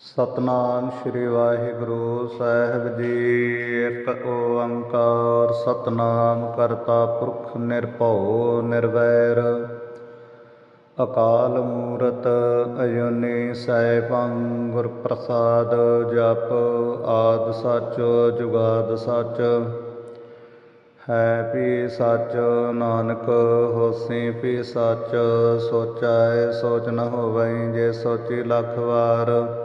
ਸਤਨਾਮ ਸ੍ਰੀ ਵਾਹਿਗੁਰੂ, ਸਾਹਿਬ ਜੀ। ਇੱਕ ਓੰਕਾਰ, ਸਤਨਾਮ ਕਰਤਾ ਪੁਰਖ ਨਿਰਭਉ ਨਿਰਵੈਰ। ਅਕਾਲ ਮੂਰਤ ਅਜੂਨੀ ਸੈਭੰ ਗੁਰ ਪ੍ਰਸਾਦ ਜਪ ਆਦ ਸੱਚ, ਜੁਗਾਦ ਸੱਚ। ਹੈ ਪੀ ਸੱਚ, ਨਾਨਕ ਹੋਸੀ ਪੀ ਸੱਚ। ਸੋਚਾਏ ਸੋਚ ਨ ਹੋਵੈ ਜੇ ਸੋਚੀ ਲੱਖ ਵਾਰ।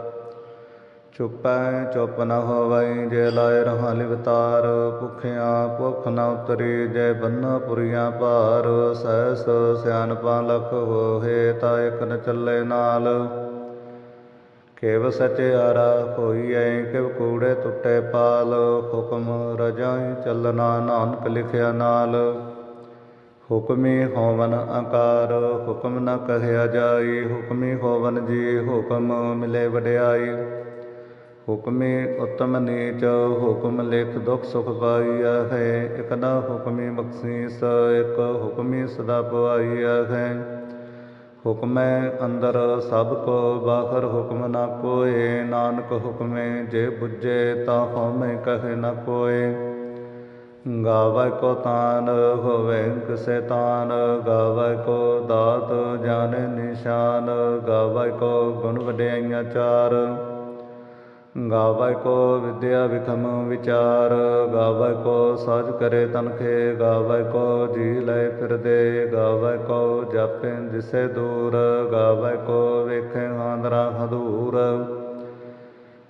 ਚੁੱਪੈ, ਚੁੱਪ ਨ ਹੋਵੈ, ਜੇ ਲਾਇ ਰਹਾ ਲਿਵਤਾਰ, ਭੁਖਿਆ ਭੁਖ ਨ ਉਤਰੀ, ਜੇ ਬੰਨਾ ਪੁਰੀਆਂ ਭਾਰ, ਸਹਿਸ ਸਿਆਣਪਾਂ ਲਖ ਹੋਏ ਤਾ ਇਕ ਨ ਚੱਲੇ ਨਾਲ। ਕੇਵ ਸਚਿਆਰਾ ਹੋਈਐ, ਕਿਵ ਕੂੜੇ ਟੁੱਟੇ ਪਾਲ, ਹੁਕਮ ਰਜਾਈ ਚੱਲਣਾ ਨਾਨਕ ਲਿਖਿਆ ਨਾਲ। ਹੁਕਮੀ ਹੋਵਨ ਆਕਾਰ ਹੁਕਮ ਨ ਕਹਿਆ ਜਾਈ, ਹੁਕਮੀ ਹੋਵਨ ਜੀ, ਹੁਕਮ ਮਿਲੇ ਵਡਿਆਈ। ਹੁਕਮੀ ਉਤਮ ਨੀਚ, ਹੁਕਮ ਲਿਖ ਦੁਖ ਸੁਖ ਪਾਈਆ ਹੈ। ਇਕ ਨਾ ਹੁਕਮੀ ਬਖਸ਼ੀਸ ਇਕ ਹੁਕਮੀ ਸਦਾ ਪਵਾਈਆ ਹੈ। ਹੁਕਮੈ ਅੰਦਰ ਸਭ ਕੋ, ਬਾਹਰ ਹੁਕਮ ਨਾ ਕੋਏ। ਨਾਨਕ ਹੁਕਮੇ ਜੇ ਬੁੱਝੇ, ਤਾ ਹਉਮੈ ਕਹੇ ਨਾ ਕੋਏ। ਗਾਵੈ ਕੋ ਤਾਨ, ਹੋਵੇ ਕਿਸੈ ਤਾਨ। ਗਾਵੈ ਕੋ ਦਾਤ, ਜਾਣੇ ਨਿਸ਼ਾਨ। ਗਾਵੈ ਕੋ ਗੁਣ ਵਡਿਆਈਆਂ ਚਾਰ। ਗਾਵੈ ਕੋ ਵਿਦਿਆ ਵਿਖਮ ਵਿਚਾਰ, ਗਾਵੈ ਕੋ ਸਾਜ ਕਰੇ ਤਨਖੇ ਗਾਵੈ ਕੋ ਜੀ ਲੈ ਫਿਰਦੇ, ਗਾਵੈ ਕੋ ਜਾਪੇ ਦਿਸੇ ਦੂਰ, ਗਾਵੈ ਕੋ ਵੇਖੇ ਆਂਦਰਾ ਹਦੂਰ।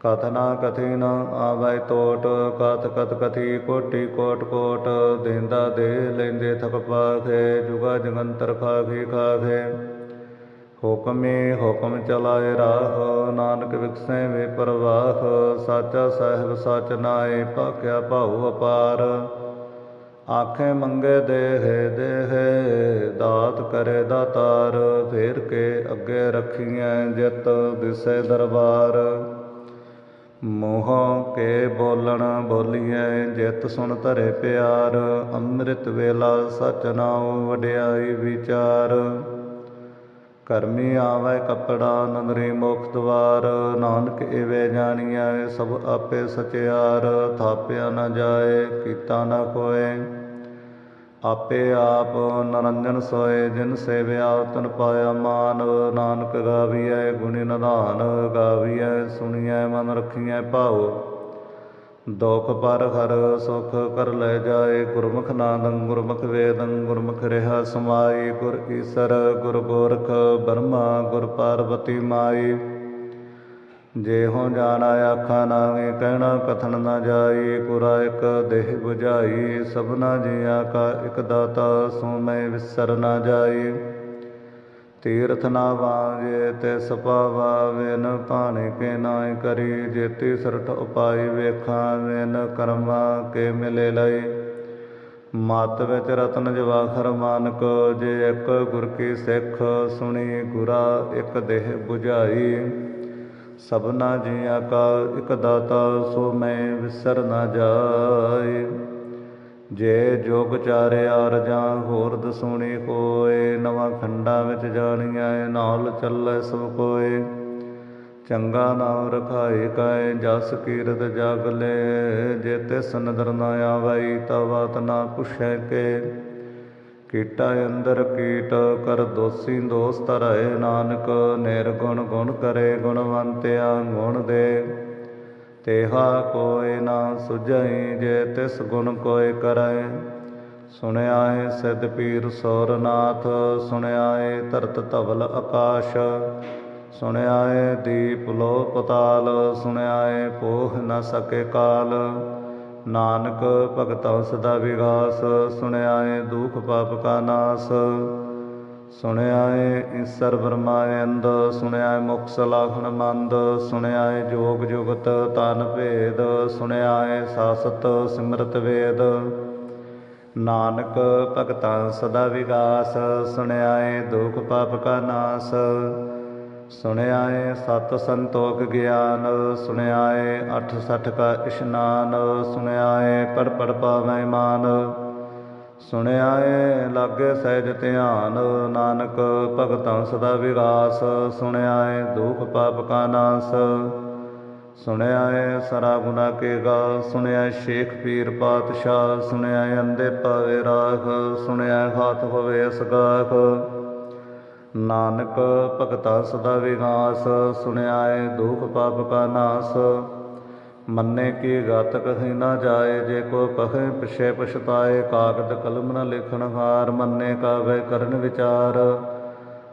ਕਥਨਾ ਕਥੀ ਨ ਆਵੈ ਤੋਟ, ਕਥ ਕਥ ਕਥੀ ਕੋਟੀ ਕੋਟ ਕੋਟ, ਦੇਂਦਾ ਦੇ ਲੈਂਦੇ ਥਕ ਪਾਖੇ, ਜੁਗਾ ਜਗੰਤਰ ਖਾਖੇ ਖਾਖੇ। ਹੁਕਮੇ ਹੁਕਮ ਚਲਾਏ ਰਾਹ, ਨਾਨਕ ਵਿਖਸੈ ਵੇ ਪ੍ਰਵਾਹ, ਸਾਚਾ ਸਾਹਿਬ ਸਚ ਨਾਏ ਭਾਖਿਆ ਭਾਉ ਅਪਾਰ। ਆਖੇ ਮੰਗੇ ਦੇਹ ਦੇਹ ਦਾਤ ਕਰੇ ਦਾਤਾਰ, ਫੇਰ ਕੇ ਅੱਗੇ ਰੱਖੀਐ ਜਿਤ ਦਿਸੈ ਦਰਬਾਰ। ਮੋਹ ਕੇ ਬੋਲਣ ਬੋਲੀਐ ਜਿਤ ਸੁਣ ਧਰੇ ਪਿਆਰ, ਅੰਮ੍ਰਿਤ ਵੇਲਾ ਸਚ ਨਾਉ ਵਡਿਆਈ ਵਿਚਾਰ। ਕਰਮੀ ਆਵੈ ਕਪੜਾ, ਨੰਦਰੀ ਮੁਖ ਦਵਾਰ। ਨਾਨਕ ਏਵੇਂ ਜਾਣੀਐ, ਸਭ ਆਪੇ ਸਚਿਆਰ। ਥਾਪਿਆ ਨਾ ਜਾਏ, ਕੀਤਾ ਨਾ ਕੋਏ। ਆਪੇ ਆਪ ਨਰੰਜਨ ਸੋਏ, ਜਿਨ ਸੇਵਿਆ ਤਨ ਪਾਇਆ ਮਾਨ। ਨਾਨਕ ਗਾਵੀਐ ਗੁਣੀ ਨਿਧਾਨ, ਗਾਵੀਐ ਸੁਣੀਐ ਮਨ ਰਖੀਐ ਭਾਉ। ਦੁਖ ਪਰ ਹਰ ਸੁਖ ਕਰ ਲੈ ਜਾਏ, ਗੁਰਮੁਖ ਨਾਦੰ ਗੁਰਮੁਖ ਵੇਦੰ, ਗੁਰਮੁਖ ਰਿਹਾ ਸਮਾਈ ਗੁਰ ਈਸਰ, ਗੁਰ ਗੋਰਖ ਬਰਮਾ, ਗੁਰ ਪਾਰਵਤੀ ਮਾਈ ਜੇ ਹੋ ਜਾਣਾ ਆਖਾ ਨਾਵੇਂ, ਕਹਿਣਾ ਕਥਨ ਨਾ ਜਾਈ ਪੁਰਾ ਇਕ ਦੇਹ 부ਝਾਈ ਸਭਨਾ ਜੀਆ ਕਾ ਇਕ ਦਾਤਾ, ਸੋ ਮੈਂ ਵਿਸਰ ਨਾ ਜਾਈ ਤੀਰਥ ਨਾ ਵਾਜੇ ਤੇ ਸਪਾਵਾ ਵੇਨ ਭਾਣੇ ਕੇ ਨਾਇ ਕਰੀ। ਜੇਤੀ ਸਰਠ ਉਪਾਈ ਵੇਖਾਂ ਵੇਨ ਕਰਮਾ ਕੇ ਮਿਲੇ ਲਈ। ਮਤ ਵਿੱਚ ਰਤਨ ਜਵਾਖਰ ਮਾਨਕ, ਜੇ ਇੱਕ ਗੁਰ ਕੀ ਸਿੱਖ ਸੁਣੀ, ਗੁਰਾ ਇੱਕ ਦੇਹ 부ਝਾਈ ਸਭਨਾ ਜੀਆਂ ਕਾ ਇਕ ਦਾਤਾ, ਸੋ ਮੈਂ ਵਿਸਰ ਨਾ ਜਾਏ ਜੇ ਜੋਗ ਚਾਰਿਆ ਰਜਾਂ ਹੋਰ ਦਸੂਣੀ ਕੋਏ ਨਵਾਂ ਖੰਡਾ ਵਿੱਚ ਜਾਣੀਐ, ਨਾਲ ਚੱਲੈ ਸਭ ਕੋਏ। ਚੰਗਾ ਨਾਮ ਰਖਾਏ ਕਾਏ ਜਸ ਕੀਰਤ ਜਗ ਲੈ। ਜੇ ਤਿਸ ਨਦਰ ਨਾ ਆਵਈ ਤਾ ਬਾਤ ਨਾ ਪੁੱਛੈ ਕੇ। ਕੀਟਾ ਅੰਦਰ ਕੀਟ, ਕਰ ਦੋਸੀ ਦੋਸਤ ਰਹੇ ਨਾਨਕ। ਨਿਰਗੁਣ ਗੁਣ ਕਰੇ ਗੁਣਵੰਤਿਆ, ਗੁਣ ਦੇ। ਤੇਹਾ ਕੋਇ ਨਾ ਸੁਝਈ ਜੇ ਤਿਸ ਗੁਣ ਕੋਇ ਕਰੈ। ਸੁਣਿਆ ਏ ਸਿਧ ਪੀਰ ਸੋਰਨਾਥ ਸੁਣਿਆ ਏ ਧਰਤ ਧਵਲ ਆਕਾਸ਼। ਸੁਣਿਆ ਏ ਦੀਪ ਲੋ ਪਤਾਲ ਸੁਣਿਆ ਏ ਪੋਹ ਨ ਸਕੇ ਕਾਲ। ਨਾਨਕ ਭਗਤਉ ਸਦਾ ਵਿਗਾਸ ਸੁਣਿਆ ਏ ਦੁਖ ਪਾਪ ਕਾ ਨਾਸ। ਸੁਣਿਆ ਏ ਈਸਰ ਬ੍ਰਹਮਾਨੰਦ ਸੁਣਿਆ ਏ ਮੁਖ ਸਲਾਖਣ ਮੰਦ ਸੁਣਿਆ ਏ ਜੋਗ ਜੁਗਤ ਤਨ ਭੇਦ ਸੁਣਿਆ ਏ ਸਾਸਤ ਸਿਮਰਤ ਵੇਦ। ਨਾਨਕ ਭਗਤਾਂ ਸਦਾ ਵਿਗਾਸ ਸੁਣਿਆ ਏ ਦੁਖ ਪਾਪ ਕਾ ਨਾਸ। ਸੁਣਿਆ ਏ ਸਤ ਸੰਤੋਖ ਗਿਆਨ ਸੁਣਿਆ ਏ ਅਠ ਸਠ ਕਾ ਇਸ਼ਨਾਨ ਸੁਣਿਆ ਏ ਪੜ ਪੜ ਪਾਵੈ ਮਾਨ। ਸੁਣਿਆ ਏ, ਲਾਗੇ ਸਹਿਜ ਧਿਆਨ, ਨਾਨਕ ਭਗਤਾਂ ਸਦਾ ਵਿਗਾਸ ਸੁਣਿਆ ਏ, ਦੁਖ ਪਾਪ ਕਾ ਨਾਸ। ਸੁਣਿਆ ਏ, ਸਰਾ ਗੁਨਾ ਕੇ ਗਾ। ਸੁਣਿਆ ਸ਼ੇਖ ਪੀਰ ਪਾਤਸ਼ਾਹ। ਸੁਣਿਆ ਏ ਅੰਦੇ ਪਾਵੇ ਰਾਖ। ਸੁਣਿਆ ਹਾਥ ਹੋਵੇ ਅਸਗਾਖ। ਨਾਨਕ ਭਗਤਾ ਸਦਾ ਵਿਗਾਸ। ਸੁਣਿਆ ਏ, ਦੁਖ ਪਾਪ ਕਾ ਨਾਸ। ਮੰਨੇ ਕੀ ਗਤ ਕਹੀ ਨਾ ਜਾਏ, ਜੇ ਕੋ ਕਹੇ ਪਿਛੇ ਪਛਤਾਏ, ਕਾਗਦ ਕਲਮ ਨ ਲਿਖਣ ਹਾਰ ਮੰਨੇ ਕਾਵੇ ਕਰਨ ਵਿਚਾਰ।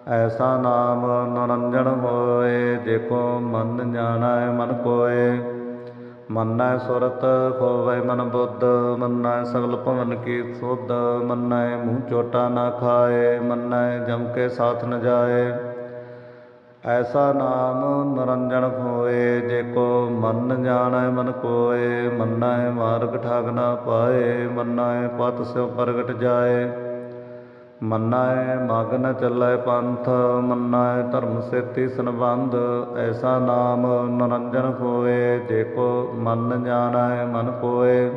ਐਸਾ ਨਾਮ ਨਰੰਜਨ ਹੋਏ, ਜੇ ਮਨ ਜਾਣਾ ਮਨ ਕੋਏ। ਮੰਨੈ ਸੁਰਤ ਹੋਵੇ ਮਨ ਬੁੱਧ, ਮੰਨੈ ਸਗਲ ਭਵਨ ਕੀ ਸੁਧ, ਮੰਨੈ ਮੂੰਹ ਚੋਟਾ ਨਾ ਖਾਏ, ਮੰਨੈ ਜਮ ਕੇ ਸਾਥ ਨ ਜਾਏ। ਐਸਾ ਨਾਮ ਨਰੰਜਨ ਹੋਏ ਕੋ ਮਨ ਜਾਣੈ ਮਨ ਕੋਏ, ਮੰਨੈ ਮਾਰਗ ਠਾਗ ਨਾ ਪਾਏ, ਮੰਨੈ ਪਤ ਸਿਉ ਪ੍ਰਗਟ ਜਾਏ। ਮੰਨੈ ਮਗ ਨ ਚੱਲੈ ਪੰਥ, ਮੰਨੈ ਧਰਮ ਸੇਤੀ ਸੰਬੰਧ, ਐਸਾ ਨਾਮ ਨਰੰਜਨ ਹੋਏ ਜੇ ਕੋ ਮਨ ਜਾਣੈ ਮਨ ਕੋਏ।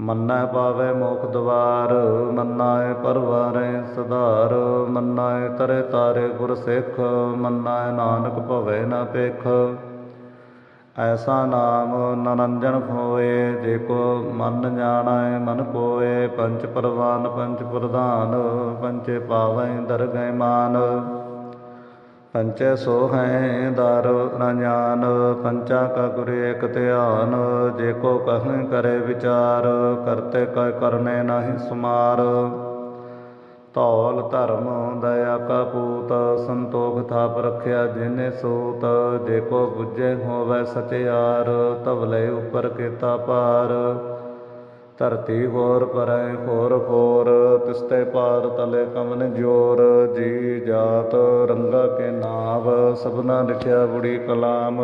ਮੰਨੈ ਪਾਵੇ ਮੋਖ ਦਵਾਰ, ਮੰਨੈ ਪਰਵਾਰੈ ਸਧਾਰ, ਮੰਨੈ ਤਰੇ ਤਾਰੇ ਗੁਰ ਸਿੱਖ ਮੰਨੈ ਨਾਨਕ ਭਵੇ ਨਾ ਪੇਖ ਐਸਾ ਨਾਮ ਨਰੰਜਨ ਹੋਏ, ਜੇ ਕੋ ਮਨ ਜਾਣੈ ਮਨ ਕੋਏ ਪੰਚ ਪਰਵਾਨ, ਪੰਚ ਪ੍ਰਧਾਨ, ਪੰਚੇ ਪਾਵੈ ਦਰਗਹਿ ਮਾਨ। ਪੰਚੇ ਸੋਹੈ ਦਰ ਨ ਪੰਚਾ ਕਾ ਗੁਰ ਏਕ ਧਿਆਨ, ਜੇ ਕੋ ਕਹੈ ਕਰੇ ਵਿਚਾਰ, ਕਰਤੇ ਕੈ ਕਰਨੇ ਨਾਹੀ ਸੁਮਾਰ। ਧੌਲ ਧਰਮ ਦਇਆ ਕਾ ਪੂਤ, ਸੰਤੋਖ ਥਾਪ ਰਖਿਆ ਜਿਨੇ ਸੂਤ। ਜੇ ਕੋ ਬੁੱਝੇ ਹੋਵੇ ਸਚਿਆਰ ਤਵਲੇ ਉਪਰ ਕੀਤਾ ਪਾਰ ਧਰਤੀ ਹੋਰ ਪਰੈ ਹੋਰ ਹੋਰ, ਤਿਸਤੇ ਪਾਰ ਤਲੇ ਕਮਨ ਜੋਰ। ਜੀ ਜਾਤ ਰੰਗਾ ਕੇ ਨਾਵ, ਸਭਨਾ ਲਿਖਿਆ ਬੁੜੀ ਕਲਾਮ।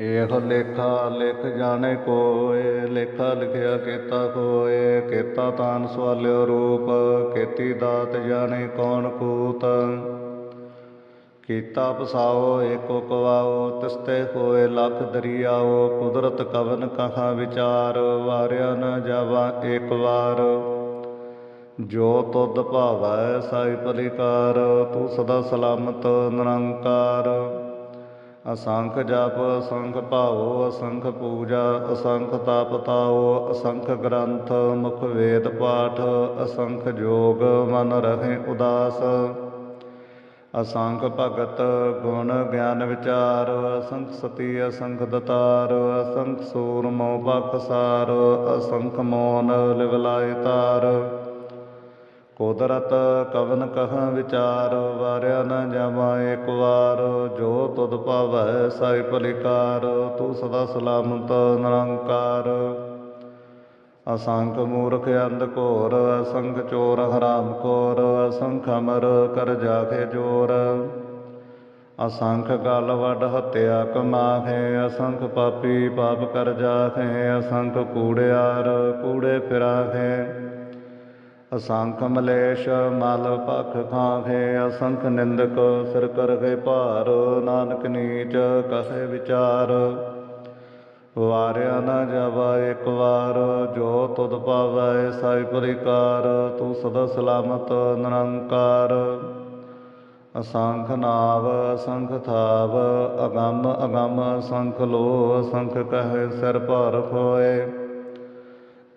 ਏਹ ਲੇਖਾ ਲਿਖ ਜਾਣੇ ਕੋਏ, ਲੇਖਾ ਲਿਖਿਆ ਕੀਤਾ ਕੋਏ ਕੀਤਾ ਤਾਨ ਸਵਾਲਿਓ ਰੂਪ, ਕੀਤੀ ਦਾਤ ਜਾਣੇ ਕੌਣ ਕੂਤ। ਕੀਤਾ ਪਸਾਓ, ਏਕੋ ਕਵਾਓ, ਤਿਸਤੇ ਹੋਏ ਲਖ ਦਰਿਆਓ, ਕੁਦਰਤ ਕਵਨ ਕਹਾ ਵਿਚਾਰ, ਵਾਰਿਆ ਨ ਜਾਵਾ ਏਕ ਵਾਰ। ਜੋ ਤੁਧ ਭਾਵੈ ਸਾਈ ਭਲਿਕਾਰ ਤੂੰ ਸਦਾ ਸਲਾਮਤ ਨਿਰੰਕਾਰ। ਅਸੰਖ ਜਪ, ਅਸੰਖ ਭਾਵੋ ਅਸੰਖ ਪੂਜਾ, ਅਸੰਖ ਤਪ ਤਾਓ ਅਸੰਖ ਗ੍ਰੰਥ, ਮੁਖ ਵੇਦ ਪਾਠ, ਅਸੰਖ ਜੋਗ, ਮਨ ਰਹੇ ਉਦਾਸ। ਅਸੰਖ ਭਗਤ, ਗੁਣ ਗਿਆਨ ਵਿਚਾਰ, ਅਸੰਖ ਸਤੀ, ਅਸੰਖ ਦਤਾਰ, ਅਸੰਖ ਸੂਰਮੋ ਬਖਸਾਰ, ਅਸੰਖ ਮੋਨ ਲਿਵਲਾਇ ਤਾਰ। ਕੁਦਰਤ ਕਵਨ ਕਹ ਵਿਚਾਰ, ਵਾਰਿਆ ਨ ਜਾਵਾ ਏਕ ਵਾਰ। ਜੋ ਤੁਧ ਭਾਵੈ ਸਾਈ ਭਲਿਕਾਰ, ਤੂੰ ਸਦਾ ਸਲਾਮਤ ਨਿਰੰਕਾਰ। ਅਸੰਖ ਮੂਰਖ ਅੰਧ ਘੋਰ, ਅਸੰਖ ਚੋਰ ਹਰਾਮ ਖੋਰ ਅਸੰਖ ਅਮਰ ਕਰ ਜਾਖੇ ਜੋਰ। ਅਸੰਖ ਗਲ ਵੱਡ ਹੱਤਿਆ ਕਮਾਖੇ ਅਸੰਖ ਪਾਪੀ ਪਾਪ ਕਰ ਜਾਖੇ, ਅਸੰਖ ਕੂੜਿਆਰ ਕੂੜੇ ਫਿਰਾਖੇ। ਅਸੰਖ ਮਲੇਸ਼, ਮਲ ਪਖ ਖਾਖੇ, ਅਸੰਖ ਨਿੰਦਕ, ਸਿਰ ਕਰ ਗਏ ਭਾਰ, ਨਾਨਕ ਨੀਚ, ਕਹੇ ਵਿਚਾਰ। ਵਾਰਿਆ ਨਾ ਜਾਵਾ ਇੱਕ ਵਾਰ, ਜੋ ਤੁਧ ਪਾਵੈ ਸਾਈ ਪਰਿਕਾਰ, ਤੂੰ ਸਦਾ ਸਲਾਮਤ ਨਿਰੰਕਾਰ। ਅਸੰਖ ਨਾਵ, ਅਸੰਖ ਥਾਵ, ਅਗੰਮ ਅਗੰਮ, ਅਸੰਖ ਲੋ ਅਸੰਖ ਕਹੇ ਸਿਰ ਭਾਰ ਖੋਏ।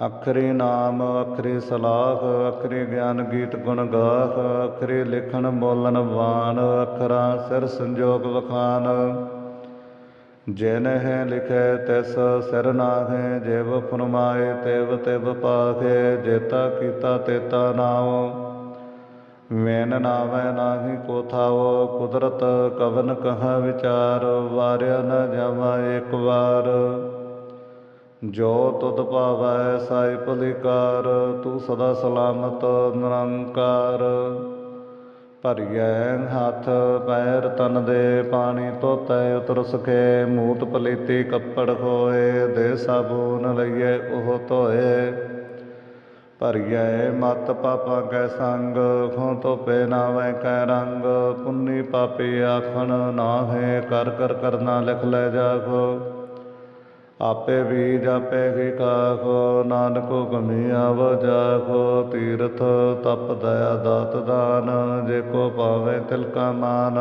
ਅਖਰੀ ਨਾਮ, ਅਖਰੀ ਸਲਾਹ, ਅਖਰੀ ਗਿਆਨ ਗੀਤ ਗੁਣ ਗਾਖ ਅਖਰੀ ਲਿਖਣ ਬੋਲਣ ਬਾਣ ਅਖਰਾਂ ਸਿਰ ਸੰਜੋਗ ਵਖਾਨ। ਜਿਨ ਹੈ ਲਿਖੈ ਤਿਸ ਸਿਰ ਨਾਹੈ, ਜਿਵ ਫਰਮਾਏ ਤਿਵ ਤਿਵ ਪਾਖੇ ਜੇਤਾ ਕੀਤਾ ਤੇਤਾ ਨਾਉ। ਮੈਨ ਨਾਵੈ ਨਾਹੀ ਕੋਥਾਉ ਕੁਦਰਤ ਕਵਨ ਕਹਾ ਵਿਚਾਰ, ਵਾਰਿਆ ਨ ਜਾਵਾ ਏਕ ਵਾਰ। ਜੋ ਤੁਧ ਭਾਵੈ ਸਾਈ ਭਲਿਕਾਰ ਤੂੰ ਸਦਾ ਸਲਾਮਤ ਨਿਰੰਕਾਰ। ਭਰੀਐ ਹੱਥ, ਪੈਰ ਤਨ ਦੇ ਪਾਣੀ ਧੋਤੈ ਉਤਰ ਸਖੇ ਮੂਤ ਪਲੀਤੀ ਕੱਪੜ ਹੋਏ ਦੇ ਸਾਬੂਨ ਲਈਏ ਉਹ ਧੋਏ। ਭਰੀਐ ਮਤ ਪਾਪਾ ਕੈ ਸੰਗ ਖੋ ਧੋਪੇ ਨਾਵੇਂ ਕੈ ਰੰਗ। ਪੁੰਨੀ ਪਾਪੀ ਆਖਣ ਨਾਹੇ ਕਰ ਕਰ ਕਰਨਾ ਲਿਖ ਲੈ ਜਾਗੋ। ਆਪੇ ਵੀ ਜਾਪੇ ਕੀ ਕਾਖੋ, ਨਾਨਕ ਹੁਕਮੀ ਆਵ ਜਾਖੋ ਤੀਰਥ ਤਪ ਦਇਆ ਦਾਤ ਦਾਨ, ਜੇ ਕੋ ਪਾਵੇ ਤਿਲ ਕਾ ਮਾਨ।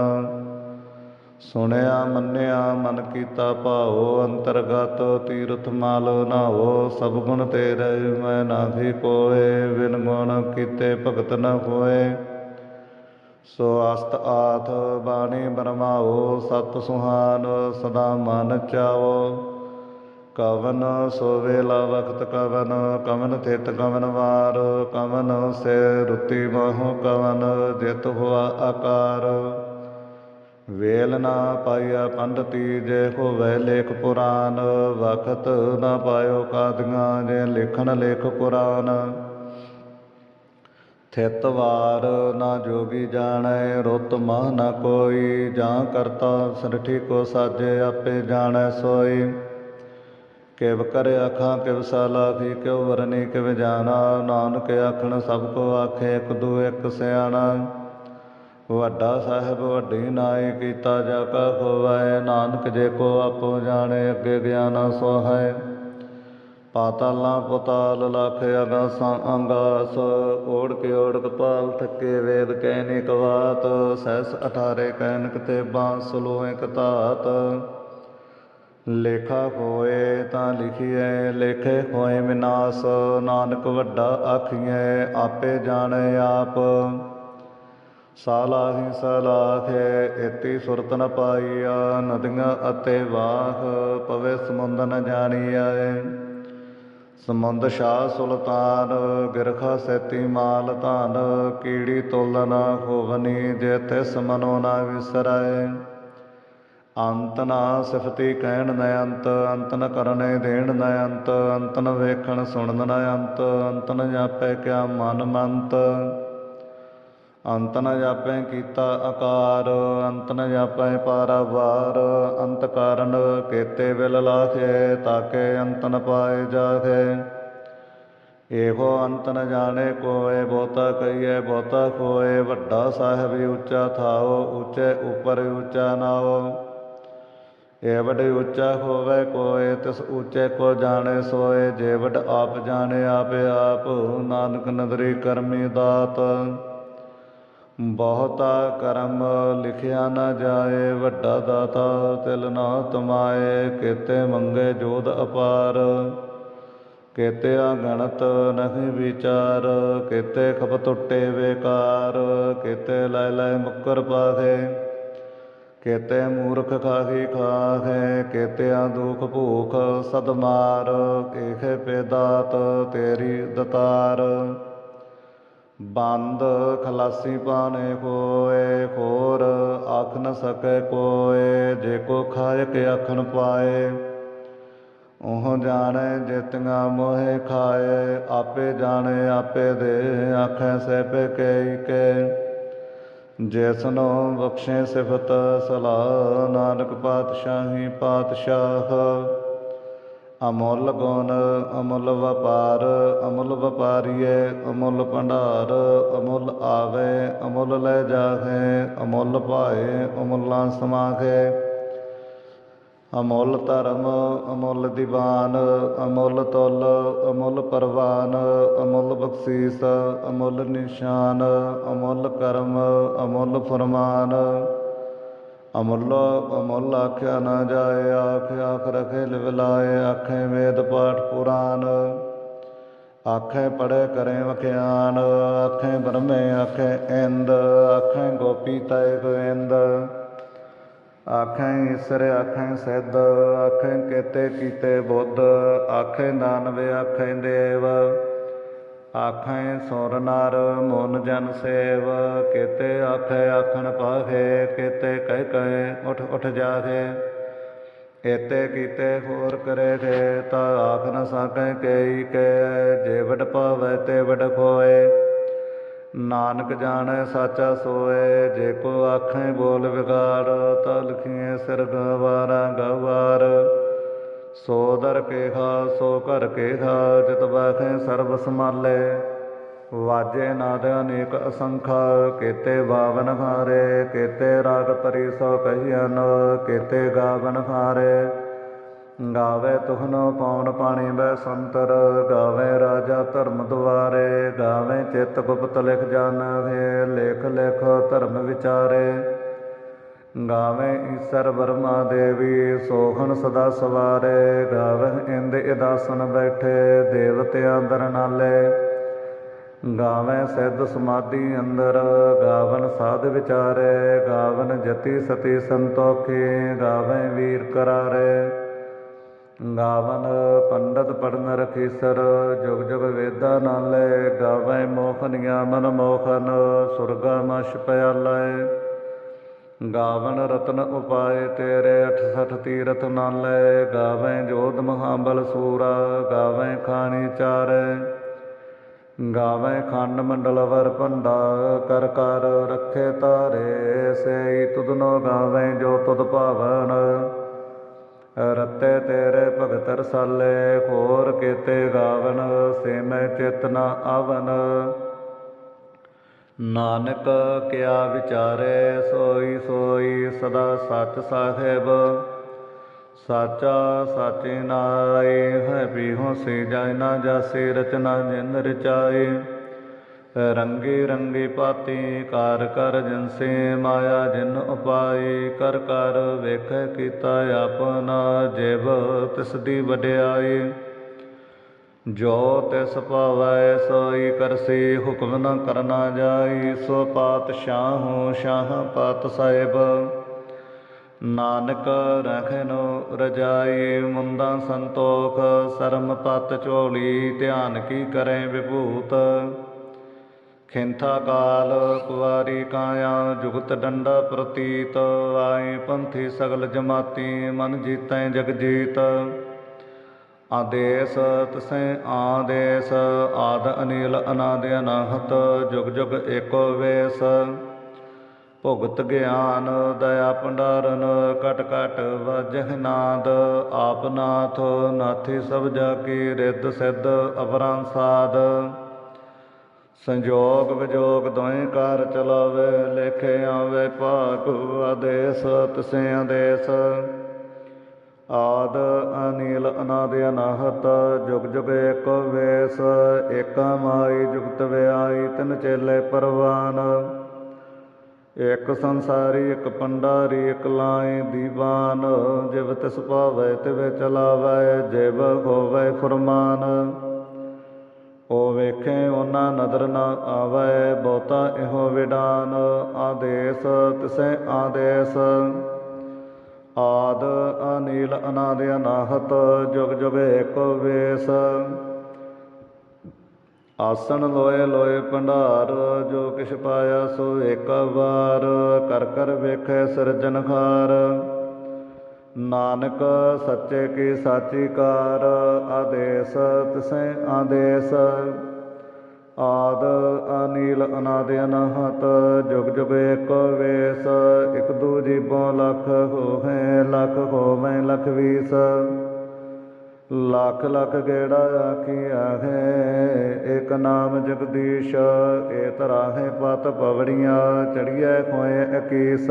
ਸੁਣਿਆ, ਮੰਨਿਆ, ਮਨ ਕੀਤਾ ਭਾਉ, ਅੰਤਰਗਤ ਤੀਰਥ ਮਾਲੋ ਨਾਵੋ ਸਭ ਗੁਣ ਤੇਰੇ ਮੈਂ ਨਾਹੀ ਕੋਏ, ਬਿਨ ਗੁਣ ਕੀਤੇ ਭਗਤ ਨ ਹੋਏ। ਸੋ ਅਸਤ ਆਥ ਬਾਣੀ ਬਰਮਾਓ ਸਤ ਸੁਹਾਨ ਸਦਾ ਮਨ ਚਾਵੋ ਕਵਨ ਸੋ ਵੇਲਾ ਵਖਤ ਕਵਨ ਕਵਨ ਤਿਤ ਕਵਨ ਵਾਰ, ਕਵਨ ਸੇ ਰੁਤੀ ਮਹੁ ਕਵਨ, ਜਿਤ ਹੋਆ ਆਕਾਰ। ਵੇਲ ਨਾ ਪਾਇਆ ਪੰਡਤੀ ਜੇ ਹੋਵੇ ਲੇਖ ਪੁਰਾਨ, ਵਖਤ ਨਾ ਪਾਇਓ ਕਾਦੀਆਂ ਜੇ ਲਿਖਣ ਲੇਖ ਪੁਰਾਨ। ਥਿਤ ਵਾਰ ਨਾ ਜੋਗੀ ਜਾਣੈ, ਰੁੱਤ ਮਹ ਨਾ ਕੋਈ, ਜਾਂ ਕਰਤਾ ਸਰਠੀ ਕੋ ਸਾਜੇ ਆਪੇ ਜਾਣੈ ਸੋਈ। ਕਿਵ ਕਰ ਆਖਾਂ ਕਿਵ ਸਾਲਾਖੀ ਕਿਉ ਵਰਨੀ, ਕਿਵ ਜਾਣਾ। ਨਾਨਕ ਆਖਣ, ਸਭ ਕੋ ਆਖੇ, ਇਕ ਦੂ ਇਕ ਸਿਆਣਾ। ਵੱਡਾ ਸਾਹਿਬ, ਵੱਡੀ ਨਾਈ, ਕੀਤਾ ਜਾ ਕਾ ਖੋਵੈ ਨਾਨਕ ਜੇ ਕੋ ਆਪੋ ਜਾਣੇ, ਅੱਗੇ ਗਿਆਨਾ ਸੋਹੈ ਪਾਤਾਲਾਂ ਪਤਾਲ ਲਖ ਅਗਾਸਾਂ ਅੰਗਾਸ। ਓੜ ਕੇ ਓੜਕ ਪਾਲ ਥੱਕੇ, ਵੇਦ ਕਹਿ ਕਵਾਤ। ਸਹਿਸ 18 ਕੈਨਕ ਤੇ ਬਾਂਸ ਲੋਇਕ ਧਾਤ। ਲੇਖਾ ਹੋਏ ਤਾਂ ਲਿਖੀਐ, ਲੇਖੇ ਹੋਏ ਵਿਨਾਸ਼, ਨਾਨਕ ਵੱਡਾ ਆਖੀਐ, ਆਪੇ ਜਾਣੇ ਆਪ। ਸਾਲਾਹੀ ਸਲਾਖੇ ਇਤੀ ਸੁਰਤ ਨ ਪਾਈਆ, ਨਦੀਆਂ ਅਤੇ ਵਾਹ, ਪਵੇ ਸਮੁੰਦ ਨ ਜਾਣੀਐ। ਸਮੁੰਦ ਸ਼ਾਹ ਸੁਲਤਾਨ, ਗਿਰਖਾ ਸੈਤੀ ਮਾਲ ਧਨ, ਕੀੜੀ ਤੋਲਨ ਹੋਵਨੀ ਜੇ ਤੇ ਮਨੋ ਨਾ ਵਿਸਰੈ। ਅੰਤ ਨਾ ਸਿਫਤੀ ਕਹਿਣ ਨ ਅੰਤ ਅੰਤ ਨ ਕਰਨੇ ਦੇਣ ਨ ਅੰਤ ਅੰਤ ਨ ਵੇਖਣ ਸੁਣਨ ਨ ਅੰਤ ਅੰਤ ਨ ਜਾਪੈ ਕਿਆ ਮਨ ਮੰਤ। ਅੰਤ ਨ ਜਾਪੈ ਕੀਤਾ ਆਕਾਰ, ਅੰਤ ਨ ਜਾਪੈ ਪਾਰਾਵਾਰ ਅੰਤ ਕਾਰਨ ਕੇਤੇ ਵਿਲ ਲਾਖੇ, ਤਾਕੇ ਅੰਤ ਨ ਪਾਏ ਜਾਖੇ। ਇਹੋ ਅੰਤ ਨ ਜਾਣੇ ਕੋਏ, ਬਹੁਤਾ ਕਹੀਏ, ਬਹੁਤਾ ਖੋਏ, ਵੱਡਾ ਸਾਹਿਬ ਉੱਚਾ ਥਾਓ, ਉੱਚੇ ਉਪਰ ਉੱਚਾ ਨਾਓ। ਏ ਵਡ ਉੱਚਾ ਹੋਵੇ ਕੋਏ, ਤਿਸ ਉੱਚੇ ਕੋ ਜਾਣੇ ਸੋਏ ਜੇ ਵਡ ਆਪ ਜਾਣੇ ਆਪੇ ਆਪ, ਨਾਨਕ ਨਦਰੀ ਕਰਮੀ ਦਾਤ। ਬਹੁਤਾ ਕਰਮ ਲਿਖਿਆ ਨਾ ਜਾਏ, ਵੱਡਾ ਦਾਤਾ ਤਿਲ ਨਾ ਤਮਾਏ ਕੀਤੇ ਮੰਗੇ ਜੋਧ ਅਪਾਰ। ਕੀਤੇ ਅਗਣਤ ਨਹੀਂ ਵਿਚਾਰ, ਕੀਤੇ ਖਪ ਟੁੱਟੇ ਵੇਕਾਰ, ਕੀਤੇ ਲੈ ਲੈ ਮੁਕਰ ਪਾਖੇ ਕੇਤੇ ਮੂਰਖ ਖਾਹੀ ਖਾਹੇ ਕੇਤਿਆ ਦੁਖ ਭੂਖ ਸਦਮਾਰ ਮਾਰ ਪੈਦਾਤ ਤੇਰੀ ਦਤਾਰ। ਬੰਦ ਖਲਾਸੀ ਪਾਣੇ ਕੋਏ ਖੋਰ ਆਖ ਨ ਸਕੈ ਕੋਏ, ਜੇ ਕੋ ਖਾਇਕ ਆਖਣ ਪਾਏ। ਉਹ ਜਾਣੈ ਜਿਤਿਆ ਮੋਹਿ ਖਾਏ, ਆਪੇ ਜਾਣੈ ਆਪੇ ਦੇ, ਆਖੈ ਸਹਿ ਪੇ ਕੈ ਕੇ। ਜੈਸਨੋ ਬਖਸ਼ੇ ਸਿਫਤ ਸਲਾਹ, ਨਾਨਕ ਪਾਤਸ਼ਾਹੀ ਪਾਤਸ਼ਾਹ। ਅਮੁੱਲ ਗੁਣ, ਅਮੁੱਲ ਵਪਾਰ, ਅਮੁੱਲ ਵਪਾਰੀਏ ਅਮੁੱਲ ਭੰਡਾਰ, ਅਮੁੱਲ ਆਵੇ, ਅਮੁੱਲ ਲੈ ਜਾਹੇ, ਅਮੁੱਲ ਭਾਏ, ਅਮੁੱਲਾਂ ਸਮਾਖੇ ਅਮੁੱਲ ਧਰਮ, ਅਮੁੱਲ ਦੀਵਾਨ, ਅਮੁੱਲ ਤੁਲ, ਅਮੁੱਲ ਪਰਵਾਨ, ਅਮੁੱਲ ਬਖਸ਼ੀਸ, ਅਮੁੱਲ ਨਿਸ਼ਾਨ, ਅਮੁੱਲ ਕਰਮ, ਅਮੁੱਲ ਫਰਮਾਨ। ਅਮੁੱਲ ਅਮੁੱਲ ਆਖਿਆ ਨਾ ਜਾਏ, ਆਖ ਆਖ ਰਖੇ ਲਿਵਲਾਏ ਆਖੇ ਵੇਦ ਪਾਠ ਪੁਰਾਨ। ਆਖੇ ਪੜੇ ਕਰੇ ਵਖਿਆਨ, ਆਖੇ ਬ੍ਰਹਮੇ ਆਖੇ ਇੰਦ, ਆਖੇ ਗੋਪੀ ਤੈ ਗੋਇੰਦ ਆਖੈ ਈਸਰ ਆਖੈ ਸਿੱਧ, ਆਖੈ ਕੇਤੇ ਕੀਤੇ ਬੁੱਧ, ਆਖੈ ਨਾਨਵੇ ਆਖੈ ਦੇਵ, ਆਖੈ ਸੁਰ ਨਰ ਮਨ ਜਨ ਸੇਵ, ਕੇਤੇ ਆਖੈ ਆਖਣ ਪਾਹੇ, ਕੇਤੇ ਕਹਿ ਕਹਿ ਉਠ ਉਠ ਜਾਹੇ ਏਤੇ ਕੀਤੇ ਹੋਰ ਕਰੇ ਥੇ ਤਾ ਆਖ ਨ ਸਕੈ ਕਈ ਕੈ, ਜੇ ਵਡ ਪਾਵੈ ਤੇ ਵਡ ਖੋਏ। ਨਾਨਕ ਜਾਣੈ ਸਾਚਾ ਸੋਏ, ਜੇ ਕੋ ਆਖੇ ਬੋਲ ਵਿਗਾੜ, ਤਾ ਲਖੀਏ ਸਿਰ ਗਵਾਰਾ ਗਵਾਰ। ਸੋ ਦਰ ਕੇ ਖਾ ਸੋ ਘਰ ਕੇ ਖਾ ਜਿਤ ਬਾਖੇ ਸਰਬ ਸਮਾਲੇ ਵਾਜੇ ਨਾਦ ਅਨੇਕ ਅਸੰਖਾ, ਕੇਤੇ ਬਾਵਨ ਖਾਰੇ ਕੇਤੇ ਰਾਗ ਤਰੀ ਸੋ ਕਹੀਨ ਕੇਤੇ ਗਾਵਨ ਖਾਰੇ ਗਾਵੇ ਤੁਹਨੋ ਪੌਣ ਪਾਣੀ ਬੈ ਸੰਤਰ, ਗਾਵੇ ਰਾਜਾ ਧਰਮ ਦੁਆਰੇ, ਗਾਵੇ ਚਿਤ ਗੁਪਤ ਲਿਖ ਜਾਣਗੇ ਲੇਖ ਲਿਖ ਧਰਮ ਵਿਚਾਰੇ। ਗਾਵੇ ਈਸਰ ਵਰਮਾ ਦੇਵੀ, ਸੋਹਣ ਸਦਾ ਸਵਾਰੇ, ਗਾਵੇ ਇੰਦ ਇਦਾਸਨ ਬੈਠੇ, ਦੇਵਤਿਆਂ ਦਰ ਨਾਲੇ। ਗਾਵੇ ਸਿੱਧ ਸਮਾਧੀ ਅੰਦਰ, ਗਾਵਨ ਸਾਧ ਵਿਚਾਰੇ, ਗਾਵਨ ਜਤੀ ਸਤੀ ਸੰਤੋਖੀ, ਗਾਵੇ ਵੀਰ ਕਰਾਰੇ। ਗਾਵਨ ਪੰਡਤ ਪੜਨ ਰਖੀਸਰ ਜੁਗ ਜੁਗ ਵੇਦਾ ਨਾਲੇ ਗਾਵੈ ਮੋਖਨੀਆਂ ਮਨ ਮੋਖਨ ਸੁਰਗਾ ਮਛ ਪਿਆਲੇ। ਗਾਵਨ ਰਤਨ ਉਪਾਏ ਤੇਰੇ 68 ਤੀਰਥ ਨਾਲੇ, ਗਾਵੈ ਜੋਧ ਮਹਾਬਲ ਸੂਰਾ, ਗਾਵੈ ਖਾਣੀ ਚਾਰੇ। ਗਾਵੈ ਖੰਡ ਮੰਡਲ ਵਰ ਭੰਡਾ, ਕਰ ਕਰ ਰੱਖੇ ਤਾਰੇ, ਸਈ ਤੁਧਨੋ ਗਾਵੈ ਜੋ ਤੁਧ ਭਾਵਨ। ਰਤੇ ਤੇਰੇ ਭਗਤ ਰਸਾਲੇ ਖੋਰ ਕੀਤੇ ਗਾਵਨ ਸੇ ਚੇਤਨਾ ਆਵਨ। ਨਾਨਕ ਕਿਆ ਵਿਚਾਰੇ, ਸੋਈ ਸੋਈ ਸਦਾ ਸੱਚ ਸਾਹਿਬ। ਸਾਚਾ ਸਾਚੇ ਨਾਏ ਹੈ ਬਿਹੋ ਸੇ ਜਾਇ ਨਾ ਜਾਸੇ, ਰਚਨਾ ਜਿਨ ਰਚਾਏ ਰੰਗੇ ਰੰਗੇ ਪਾਤੀ ਕਾਰ ਕਰ ਜਿਨਸੇ ਮਾਇਆ ਜਿਨ ਉਪਾਏ ਕਰ ਕਰ ਵੇਖੈ ਕੀਤਾ ਆਪਣਾ ਜਿਵ ਤਿਸ ਦੀ ਵਡਿਆਈ ਜੋ ਤਿਸ ਭਾਵੈ ਸੋਈ ਕਰਸੀ ਹੁਕਮ ਨ ਕਰਨਾ ਜਾਈ ਸੋ ਪਾਤਸ਼ਾਹੂ ਸ਼ਾਹ ਪਾਤ ਸਾਹਿਬ। ਨਾਨਕ ਰਖਨੋ ਰਜਾਈ ਮੁੰਦਾ ਸੰਤੋਖ, ਸਰਮ ਪਤ ਝੋਲੀ, ਧਿਆਨ ਕੀ ਕਰੇ ਵਿਭੂਤ। ਖਿੰਥਾ ਕਾਲ ਕੁਵਾਰੀ ਕਾਇਆ ਜੁਗਤ ਡੰਡਾ ਪ੍ਰਤੀਤ, ਆਏ ਪੰਥੀ ਸਗਲ ਜਮਾਤੀ, ਮਨ ਜੀਤੈ ਜਗ ਜੀਤ। ਆਦੇਸ ਤਸੈ ਆਦੇਸ, ਆਦ ਅਨੀਲ ਅਨਾਦ ਅਨਾਹਤ, ਜੁਗ ਜੁਗ ਏਕੋ ਵੇਸ। ਭੁਗਤ ਗਿਆਨ ਦਇਆ ਭੰਡਾਰਨ, ਕਟ ਕਟ ਵਜਹ ਨਾਦ। ਆਪ ਨਾਥ ਨਾਥੀ ਸਭ ਜਾ ਕੀ ਰਿੱਧ ਸਿੱਧ ਅਵਰਾਂ ਸਾਧ ਸੰਜੋਗ ਵਿਜੋਗ ਦੋਇ ਕਾਰ ਚਲਾਵੇ, ਲੇਖੇ ਆਵੇ ਭਾਗ ਆਦੇਸ ਤਸੇ ਆਦੇਸ ਆਦ ਅਨੀਲ ਅਨਾਦ ਅਨਾਹਤ, ਜੁਗ ਜੁਗ ਏਕ ਵੇਸ, ਏਕਾ ਮਾਈ ਜੁਗਤ ਵਿਆਈ, ਤਿਨ ਚੇਲੇ ਪਰਵਾਨ। ਇਕ ਸੰਸਾਰੀ ਇਕ ਪੰਡਾਰੀ ਇਕ ਲਾਏ ਦੀਵਾਨ, ਜਿਵ ਤਿਸ ਭਾਵੈ ਤਿਵ ਚਲਾਵੈ, ਜਿਵ ਹੋਵੈ ਫਰਮਾਨ। ਉਹ ਵੇਖੇ ਉਹਨਾਂ ਨਦਰ ਨਾ ਆਵੇ, ਬਹੁਤਾ ਇਹੋ ਵਿਡਾਨ, ਆਦੇਸ, ਤਿਸੈ ਆਦੇਸ। ਆਦ ਅਨੀਲ ਅਨਾਦ ਅਨਾਹਤ, ਜੁਗ ਜੁਗ ਏਕ ਵੇਸ। ਆਸਣ ਲੋਏ ਲੋਏ ਭੰਡਾਰ, ਜੋ ਕਿਛ ਪਾਇਆ ਸੋ ਏਕ ਵਾਰ। ਕਰ ਕਰ ਵੇਖੈ ਸਿਰਜਨਖਾਰ ਨਾਨਕ ਸੱਚੇ ਕੀ ਸਾਚੀ ਕਾਰ ਆਦੇਸ ਤਿਸੈ ਆਦੇਸ। ਆਦ ਅਨੀਲ ਅਨਾਦ ਅਨਹਤ ਜੁਗ ਜੁਗ ਏਕ ਵੇਸ। ਇਕ ਦੂ ਜੀਬੋ ਲਖ ਹੋਏ ਲਖ ਹੋਵੇ, ਲਖ ਵੀਸ। ਲੱਖ ਲੱਖ ਗੇੜਾ ਆਖੀਆ ਹੈ ਏਕ ਨਾਮ ਜਗਦੀਸ਼, ਏ ਤਰਾਹੇ ਪਤ ਪਵੜੀਆਂ, ਚੜੀਐ ਖੋਏ ਅਕੀਸ।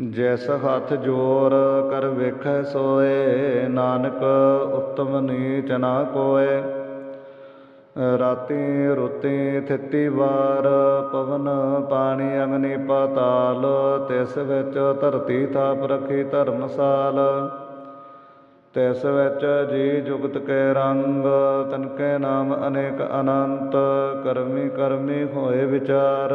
ਜੈਸ ਹੱਥ ਜੋਰ ਕਰ ਵੇਖੈ ਸੋਏ, ਨਾਨਕ ਉਤਮ ਨੀਚ ਨਾ ਕੋਏ। ਰਾਤੀ ਰੁੱਤੀ ਥਿੱਤੀ ਵਾਰ, ਪਵਨ ਪਾਣੀ ਅਗਨੀ ਪਾਤਾਲ, ਤਿਸ ਵਿੱਚ ਧਰਤੀ ਥਾਪ ਰਖੀ ਧਰਮਸਾਲ। ਤਿਸ ਵਿੱਚ ਜੀ ਜੁਗਤ ਕੇ ਰੰਗ ਤਨਕੇ ਨਾਮ ਅਨੇਕ ਅਨੰਤ, ਕਰਮੀ ਕਰਮੀ ਹੋਏ ਵਿਚਾਰ।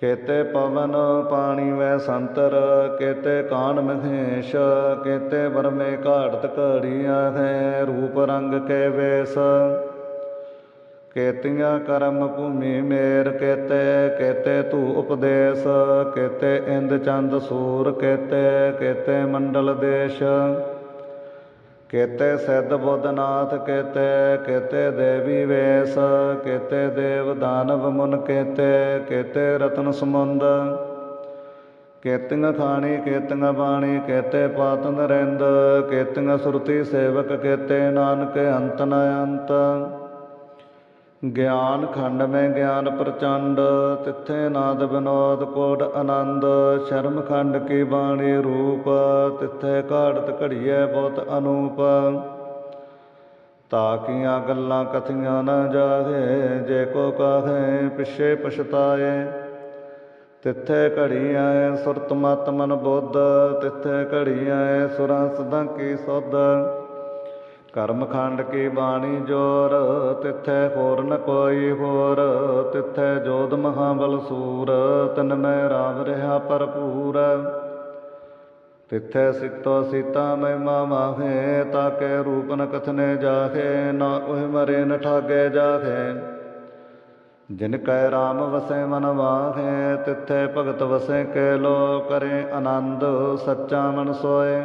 ਕੇਤੇ ਪਵਨ ਪਾਣੀ ਵੈ ਸੰਤਰ, ਕੇਤੇ ਕਾਨ ਮਹੇਸ਼, ਕੇਤੇ ਵਰਮੇ ਘਾੜਤ ਘੜੀਆਂ ਹੈ, ਰੂਪ ਰੰਗ ਕੇ ਵੇਸ। ਕੇਤੀਆਂ ਕਰਮ ਭੂਮੀ ਮੇਰ ਕੇਤੇ ਕੇਤੇ ਧੂ ਉਪਦੇਸ਼, ਕੇਤੇ ਇੰਦ ਚੰਦ ਸੂਰ ਕੇਤੇ ਕੇਤੇ ਮੰਡਲ ਦੇਸ਼। ਕੇਤੇ ਸਿੱਧ ਬੁੱਧਨਾਥ, ਕੇਤੇ ਕੇਤੇ ਦੇਵੀ ਵੇਸ, ਕੇਤੇ ਦੇਵ ਦਾਨਵ ਮੁਨ ਕੇਤੇ ਕੇਤੇ ਰਤਨ ਸਮੁੰਦ। ਕੇਤਿੰਗ ਖਾਣੀ ਕੇਤਿੰਗ ਬਾਣੀ, ਕੇਤੇ ਪਾਤ ਨਰਿੰਦ ਕੇਤਿੰਗ ਸੁਰਤੀ ਸੇਵਕ, ਕੇਤੇ ਨਾਨਕ ਅੰਤ ਨ ਅੰਤ। ਗਿਆਨ ਖੰਡ ਮੈਂ ਗਿਆਨ ਪ੍ਰਚੰਡ, ਤਿੱਥੇ ਨਾਦ ਬਿਨੋਦ ਕੋਟ ਆਨੰਦ। ਸ਼ਰਮ ਖੰਡ ਕੀ ਬਾਣੀ ਰੂਪ, ਤਿੱਥੇ ਘਾੜਤ ਘੜੀਐ ਬਹੁਤ ਅਨੂਪ। ਤਾਕੀਆਂ ਗੱਲਾਂ ਕਥੀਆਂ ਨਾ ਜਾਗੇ ਜੇ ਕੋ ਕਾਹੇ ਪਿਛੇ ਪਛਤਾਏ। ਤਿੱਥੇ ਘੜੀਆਂ ਸੁਰਤ ਮਤ ਮਨ ਬੁੱਧ, ਤਿੱਥੇ ਘੜੀ ਆਏ ਸੁਰਾਂ ਸਦਾ ਕੀ ਸੁਧ। ਕਰਮ ਖੰਡ ਕੀ ਬਾਣੀ ਜੋਰ, ਤਿੱਥੈ ਹੋਰ ਨ ਕੋਈ ਹੋਰ, ਤਿੱਥੈ ਜੋਧ ਮਹਾਬਲ ਸੂਰ, ਤਨ ਮੈਂ ਰਾਮ ਰਹਾ ਭਰਪੂਰ। ਤਿੱਥੈ ਸਿਤੋ ਸੀਤਾ ਮਹਿਮਾ ਮਾਹੇ ਤਾਕੇ ਰੂਪ ਨ ਕਥਨੇ ਜਾਹੇ, ਨਾ ਉਹ ਮਰੇ ਨ ਠਾਗੇ ਜਾਹੇ। ਜਿਨ ਕੈ ਰਾਮ ਵਸੈ ਮਨ ਵਾਹੇ ਤਿੱਥੈ ਭਗਤ ਵਸੈ ਕੈ ਲੋ ਕਰੇ ਆਨੰਦ, ਸੱਚਾ ਮਨ ਸੋਏ।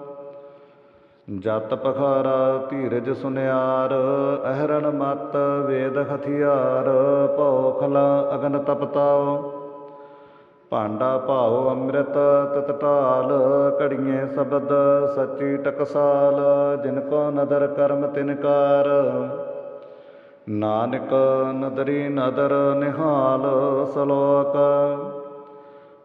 ਜਤ ਪਖਾਰਾ ਧੀਰਜ ਸੁਨਿਆਰ, ਅਹਰਣ ਮਤ ਵੇਦ ਹਥਿਆਰ ਭਉ ਖਲਾ ਅਗਨ ਤਪਤਾਓ ਭਾਂਡਾ ਭਾਉ ਅੰਮ੍ਰਿਤ ਤਤ ਢਾਲ, ਘੜੀਏ ਸ਼ਬਦ ਸੱਚੀ ਟਕਸਾਲ, ਜਿਨ ਕੋ ਨਦਰ ਕਰਮ ਤਿਨਕਾਰ ਨਾਨਕ ਨਦਰੀ ਨਦਰ ਨਿਹਾਲ, ਸਲੋਕ